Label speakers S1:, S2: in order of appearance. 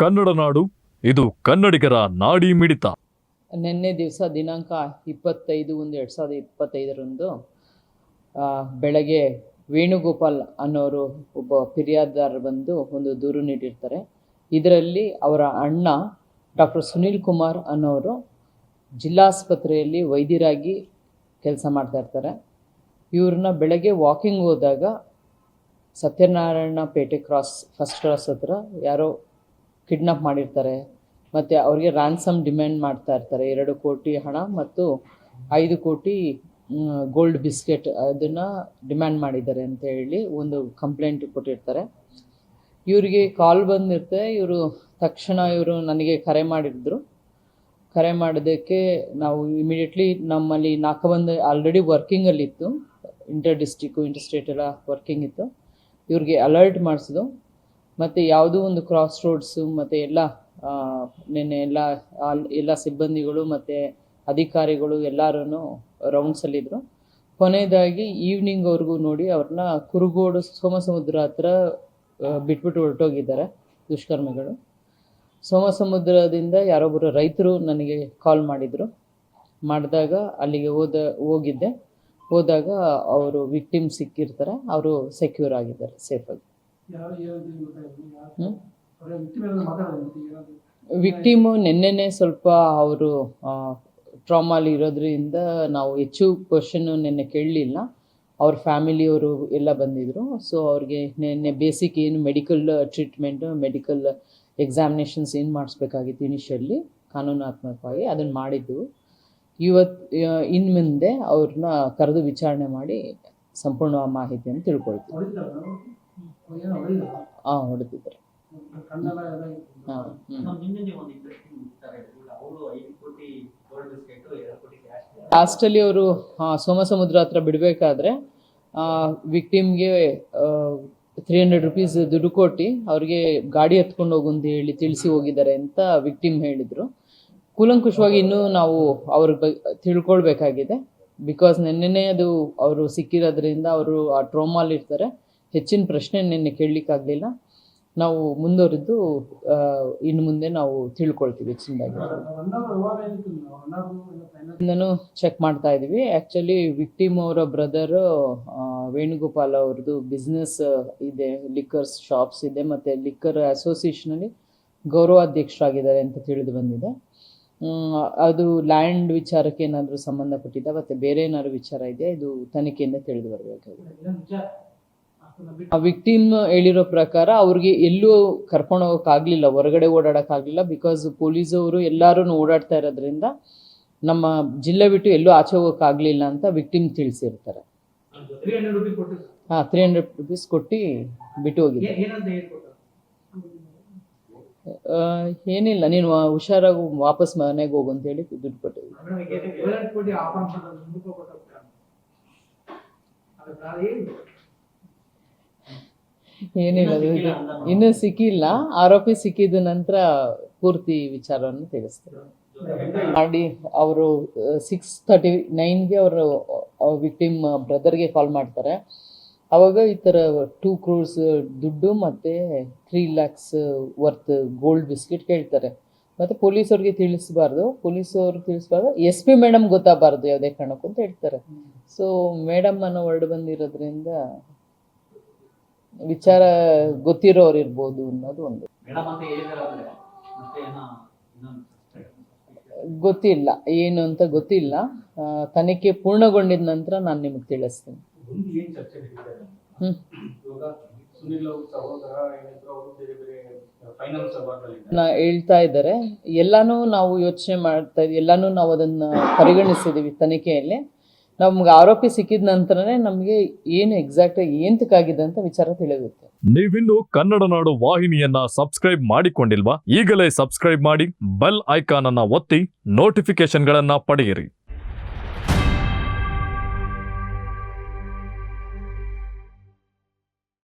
S1: ಕನ್ನಡ ನಾಡು, ಇದು ಕನ್ನಡಿಗರ ನಾಡಿ ಮಿಡಿತ.
S2: ನಿನ್ನೆ ದಿವಸ ದಿನಾಂಕ ಇಪ್ಪತ್ತೈದು ಒಂದು ಎರಡು ಸಾವಿರದ ಇಪ್ಪತ್ತೈದರಂದು ಬೆಳಗ್ಗೆ ವೇಣುಗೋಪಾಲ್ ಅನ್ನೋರು ಒಬ್ಬ ಫಿರ್ಯಾದಿದಾರರು ಬಂದು ಒಂದು ದೂರು ನೀಡಿರ್ತಾರೆ. ಇದರಲ್ಲಿ ಅವರ ಅಣ್ಣ ಡಾಕ್ಟರ್ ಸುನೀಲ್ ಕುಮಾರ್ ಅನ್ನೋರು ಜಿಲ್ಲಾಸ್ಪತ್ರೆಯಲ್ಲಿ ವೈದ್ಯರಾಗಿ ಕೆಲಸ ಮಾಡ್ತಾ ಇರ್ತಾರೆ. ಇವ್ರನ್ನ ಬೆಳಗ್ಗೆ ವಾಕಿಂಗ್ ಹೋದಾಗ Satyanarayana Pete cross, first cross ಹತ್ರ ಯಾರೋ ಕಿಡ್ನಾಪ್ ಮಾಡಿರ್ತಾರೆ. ಮತ್ತು ಅವರಿಗೆ ರ್ಯಾನ್ಸಮ್ ಡಿಮ್ಯಾಂಡ್ ಮಾಡ್ತಾ ಇರ್ತಾರೆ. ಎರಡು ಕೋಟಿ ಹಣ ಮತ್ತು ಐದು ಕೋಟಿ ಗೋಲ್ಡ್ ಬಿಸ್ಕೆಟ್ ಅದನ್ನು ಡಿಮ್ಯಾಂಡ್ ಮಾಡಿದ್ದಾರೆ ಅಂತ ಹೇಳಿ ಒಂದು ಕಂಪ್ಲೇಂಟ್ ಕೊಟ್ಟಿರ್ತಾರೆ. ಇವರಿಗೆ ಕಾಲ್ ಬಂದಿರುತ್ತೆ. ಇವರು ತಕ್ಷಣ ಇವರು ನನಗೆ ಕರೆ ಮಾಡಿದ್ರು. ಕರೆ ಮಾಡೋದಕ್ಕೆ ನಾವು ಇಮಿಡಿಯೇಟ್ಲಿ ನಮ್ಮಲ್ಲಿ ನಾಲ್ಕು ಆಲ್ರೆಡಿ ವರ್ಕಿಂಗಲ್ಲಿತ್ತು ಇಂಟರ್ ಡಿಸ್ಟಿಕ್ಕು ಇಂಟರ್ ಸ್ಟೇಟ್ ಎಲ್ಲ ವರ್ಕಿಂಗ್ ಇತ್ತು. ಇವ್ರಿಗೆ ಅಲರ್ಟ್ ಮಾಡಿಸಿದು ಮತ್ತು ಯಾವುದೋ ಒಂದು ಕ್ರಾಸ್ ರೋಡ್ಸು ಮತ್ತು ಎಲ್ಲ ನೆನ್ನೆ ಎಲ್ಲ ಎಲ್ಲ ಸಿಬ್ಬಂದಿಗಳು ಮತ್ತು ಅಧಿಕಾರಿಗಳು ಎಲ್ಲರೂ ರೌಂಡ್ಸಲ್ಲಿದ್ದರು ಕೊನೆಯದಾಗಿ ಈವ್ನಿಂಗ್ವರೆಗೂ ನೋಡಿ ಅವ್ರನ್ನ ಕುರುಗೋಡು ಸೋಮಸಮುದ್ರ ಹತ್ರ ಬಿಟ್ಬಿಟ್ಟು ಹೊರಟೋಗಿದ್ದಾರೆ ದುಷ್ಕರ್ಮಿಗಳು. ಸೋಮಸಮುದ್ರದಿಂದ ಯಾರೊಬ್ಬರು ರೈತರು ನನಗೆ ಕಾಲ್ ಮಾಡಿದರು. ಮಾಡಿದಾಗ ಅಲ್ಲಿಗೆ ಹೋದ, ಹೋಗಿದ್ದೆ. ಹೋದಾಗ ಅವರು ವಿಕ್ಟಿಮ್ ಸಿಕ್ಕಿರ್ತಾರೆ. ಅವರು ಸೆಕ್ಯೂರ್ ಆಗಿದ್ದಾರೆ ಸೇಫಾಗಿ? ವಿಕ್ಟಿಮು ನಿನ್ನೆನೆ ಸ್ವಲ್ಪ ಅವರು ಟ್ರಾಮಾಲಿ ಇರೋದ್ರಿಂದ ನಾವು ಹೆಚ್ಚು ಕ್ವಶನ್ ನಿನ್ನೆ ಕೇಳಲಿಲ್ಲ. ಅವ್ರ ಫ್ಯಾಮಿಲಿಯವರು ಎಲ್ಲ ಬಂದಿದ್ರು. ಸೊ ಅವ್ರಿಗೆ ನಿನ್ನೆ ಬೇಸಿಕ್ ಏನು ಮೆಡಿಕಲ್ ಟ್ರೀಟ್ಮೆಂಟು ಮೆಡಿಕಲ್ ಎಕ್ಸಾಮಿನೇಷನ್ಸ್ ಏನು ಮಾಡಿಸ್ಬೇಕಾಗಿತ್ತು ಇನಿಷಿಯಲಿ ಕಾನೂನಾತ್ಮಕವಾಗಿ ಅದನ್ನು ಮಾಡಿದ್ದು. ಇವತ್ತು ಇನ್ನು ಮುಂದೆ ಅವ್ರನ್ನ ಕರೆದು ವಿಚಾರಣೆ ಮಾಡಿ ಸಂಪೂರ್ಣ ಮಾಹಿತಿಯನ್ನು ತಿಳ್ಕೊಳ್ತೀವಿ. ಹಾಂ ಹೊಡೆದಿದ್ದಾರೆ. ಹಾಂ
S3: ಅವರು
S2: ಅವರು ಸೋಮಸಮುದ್ರ ಹತ್ರ ಬಿಡಬೇಕಾದ್ರೆ ವಿಕ್ಟಿಮ್ಗೆ ತ್ರೀ ಹಂಡ್ರೆಡ್ ರುಪೀಸ್ ದುಡ್ಡು ಕೊಟ್ಟು ಅವ್ರಿಗೆ ಗಾಡಿ ಹತ್ಕೊಂಡು ಹೋಗು ಅಂತ ಹೇಳಿ ತಿಳಿಸಿ ಹೋಗಿದ್ದಾರೆ ಅಂತ ವಿಕ್ಟಿಮ್ ಹೇಳಿದರು. ಕೂಲಂಕುಷವಾಗಿ ಇನ್ನೂ ನಾವು ಅವ್ರ ಬಗ್ಗೆ ತಿಳ್ಕೊಳ್ಬೇಕಾಗಿದೆ. ಬಿಕಾಸ್ ನಿನ್ನೆನೇ ಅದು ಅವರು ಸಿಕ್ಕಿರೋದ್ರಿಂದ ಅವರು ಆ ಟ್ರೋಮಾಲ್ ಇರ್ತಾರೆ. ಹೆಚ್ಚಿನ ಪ್ರಶ್ನೆ ನಿನ್ನೆ ಕೇಳಲಿಕ್ಕಾಗಲಿಲ್ಲ. ನಾವು ಮುಂದುವರೆದು ಇನ್ನು ಮುಂದೆ ನಾವು ತಿಳ್ಕೊಳ್ತೀವಿ ಹೆಚ್ಚಿನದಾಗಿ. ಚೆಕ್ ಮಾಡ್ತಾ ಇದ್ದೀವಿ. ಆ್ಯಕ್ಚುಲಿ ವಿಕ್ಟಿಮ್ ಅವರ ಬ್ರದರ್ ವೇಣುಗೋಪಾಲ್ ಅವ್ರದ್ದು ಬಿಸ್ನೆಸ್ ಇದೆ ಲಿಕ್ಕರ್ಸ್ ಶಾಪ್ಸ್ ಇದೆ, ಮತ್ತು ಲಿಕ್ಕರ್ ಅಸೋಸಿಯೇಷನಲ್ಲಿ ಗೌರವಾಧ್ಯಕ್ಷರಾಗಿದ್ದಾರೆ ಅಂತ ತಿಳಿದು ಬಂದಿದೆ. ಅದು ಲ್ಯಾಂಡ್ ವಿಚಾರಕ್ಕೆ ಏನಾದರೂ ಸಂಬಂಧಪಟ್ಟಿದ್ದ, ಮತ್ತು ಬೇರೆ ಏನಾದ್ರು ವಿಚಾರ ಇದೆ ಇದು ತನಿಖೆಯಿಂದ ತಿಳಿದು ಬರಬೇಕಾಗಿದೆ. ಆ ವಿಕ್ಟಿಮ್ ಹೇಳಿರೋ ಪ್ರಕಾರ ಅವ್ರಿಗೆ ಎಲ್ಲೂ ಕರ್ಕೊಂಡು ಹೋಗೋಕ್ಕಾಗಲಿಲ್ಲ, ಹೊರಗಡೆ ಓಡಾಡೋಕ್ಕಾಗಲಿಲ್ಲ ಬಿಕಾಸ್ ಪೊಲೀಸವರು ಎಲ್ಲರೂ ಓಡಾಡ್ತಾ ಇರೋದ್ರಿಂದ ನಮ್ಮ ಜಿಲ್ಲೆ ಬಿಟ್ಟು ಎಲ್ಲೂ ಆಚೆ ಹೋಗೋಕ್ಕಾಗಲಿಲ್ಲ ಅಂತ ವಿಕ್ಟಿಮ್ ತಿಳಿಸಿರ್ತಾರೆ. ಹಾಂ ತ್ರೀ ಹಂಡ್ರೆಡ್ ರುಪೀಸ್ ಕೊಟ್ಟು ಬಿಟ್ಟು ಹೋಗಿದ್ದೆ. ಏನಿಲ್ಲ, ನೀನು ಹುಷಾರಾಗಿ ವಾಪಸ್ ಮನೆಗೆ ಹೋಗು ಅಂತ ಹೇಳಿ ದುಡ್ಡು ಕೊಟ್ಟಿದ್ವಿ
S3: ಮೇಡಮ್ ಈಗ ಏಳೆಂಟು ಕೋಟಿ ಆಫರ್ ಮಾಡೋದು ಮುಂದಕ್ಕೆ ಕೊಟ್ಟು ಅದಕ್ಕೆ ಏನು
S2: ಏನಿಲ್ಲ ಇನ್ನು ಸಿಕ್ಕಿಲ್ಲ ಆರೋಪಿ ಸಿಕ್ಕಿದ ನಂತರ ಪೂರ್ತಿ ವಿಚಾರವನ್ನು ತಿಳಿಸ್ತಾರೆ ಮಾಡಿ ಅವರು ಸಿಕ್ಸ್ ತರ್ಟಿ ನೈನ್ಗೆ ಅವರು ವಿಕ್ಟಿಮ್ ಬ್ರದರ್ಗೆ ಕಾಲ್ ಮಾಡ್ತಾರೆ. ಅವಾಗ ಈ ಥರ ಟೂ ಕ್ರೋರ್ಸ್ ದುಡ್ಡು ಮತ್ತು three lakhs worth gold biscuit ಕೇಳ್ತಾರೆ. ಮತ್ತು ಪೊಲೀಸವ್ರಿಗೆ ತಿಳಿಸ್ಬಾರ್ದು. ಪೊಲೀಸವ್ರು ತಿಳಿಸ್ಬಾರ್ದು. ಎಸ್ ಪಿ ಮೇಡಮ್ ಗೊತ್ತಾಗಬಾರ್ದು ಯಾವುದೇ ಕಾರಣಕ್ಕೂ ಅಂತ ಹೇಳ್ತಾರೆ. ಸೊ ಮೇಡಮ್ ಅನ್ನೋ ವರ್ಡ್ ಬಂದಿರೋದ್ರಿಂದ ವಿಚಾರ ಗೊತ್ತಿರೋರು ಇರ್ಬೋದು ಅನ್ನೋದು ಒಂದು. ಗೊತ್ತಿಲ್ಲ ಏನು ಅಂತ ಗೊತ್ತಿಲ್ಲ. ತನಿಖೆ ಪೂರ್ಣಗೊಂಡಿದ ನಂತರ ನಾನು ನಿಮಗೆ ತಿಳಿಸ್ತೀನಿ. ನಾ ಹೇಳ್ತಾ ಇದ್ದಾರೆ ಎಲ್ಲಾನು ನಾವು ಯೋಚನೆ ಮಾಡ್ತಾ ಇದ್ದೀವಿ ಎಲ್ಲಾನು ನಾವು ಅದನ್ನ ಪರಿಗಣಿಸಿದೀವಿ ತನಿಖೆಯಲ್ಲಿ. ನಮ್ಗೆ ಆರೋಪಿ ಸಿಕ್ಕಿದ ನಂತರನೇ ನಮಗೆ ಏನು ಎಕ್ಸಾಕ್ಟ್ ಏಂತಕ್ಕಾಗಿದೆ ಅಂತ ವಿಚಾರ ತಿಳಿಯುತ್ತೆ.
S1: ನೀವಿನ್ನು ಕನ್ನಡ ನಾಡು ವಾಹಿನಿಯನ್ನ ಸಬ್ಸ್ಕ್ರೈಬ್ ಮಾಡಿಕೊಂಡಿಲ್ವಾ? ಈಗಲೇ ಸಬ್ಸ್ಕ್ರೈಬ್ ಮಾಡಿ ಬೆಲ್ ಐಕಾನ್ ಅನ್ನ ಒತ್ತಿ ನೋಟಿಫಿಕೇಶನ್ಗಳನ್ನ ಪಡೆಯಿರಿ.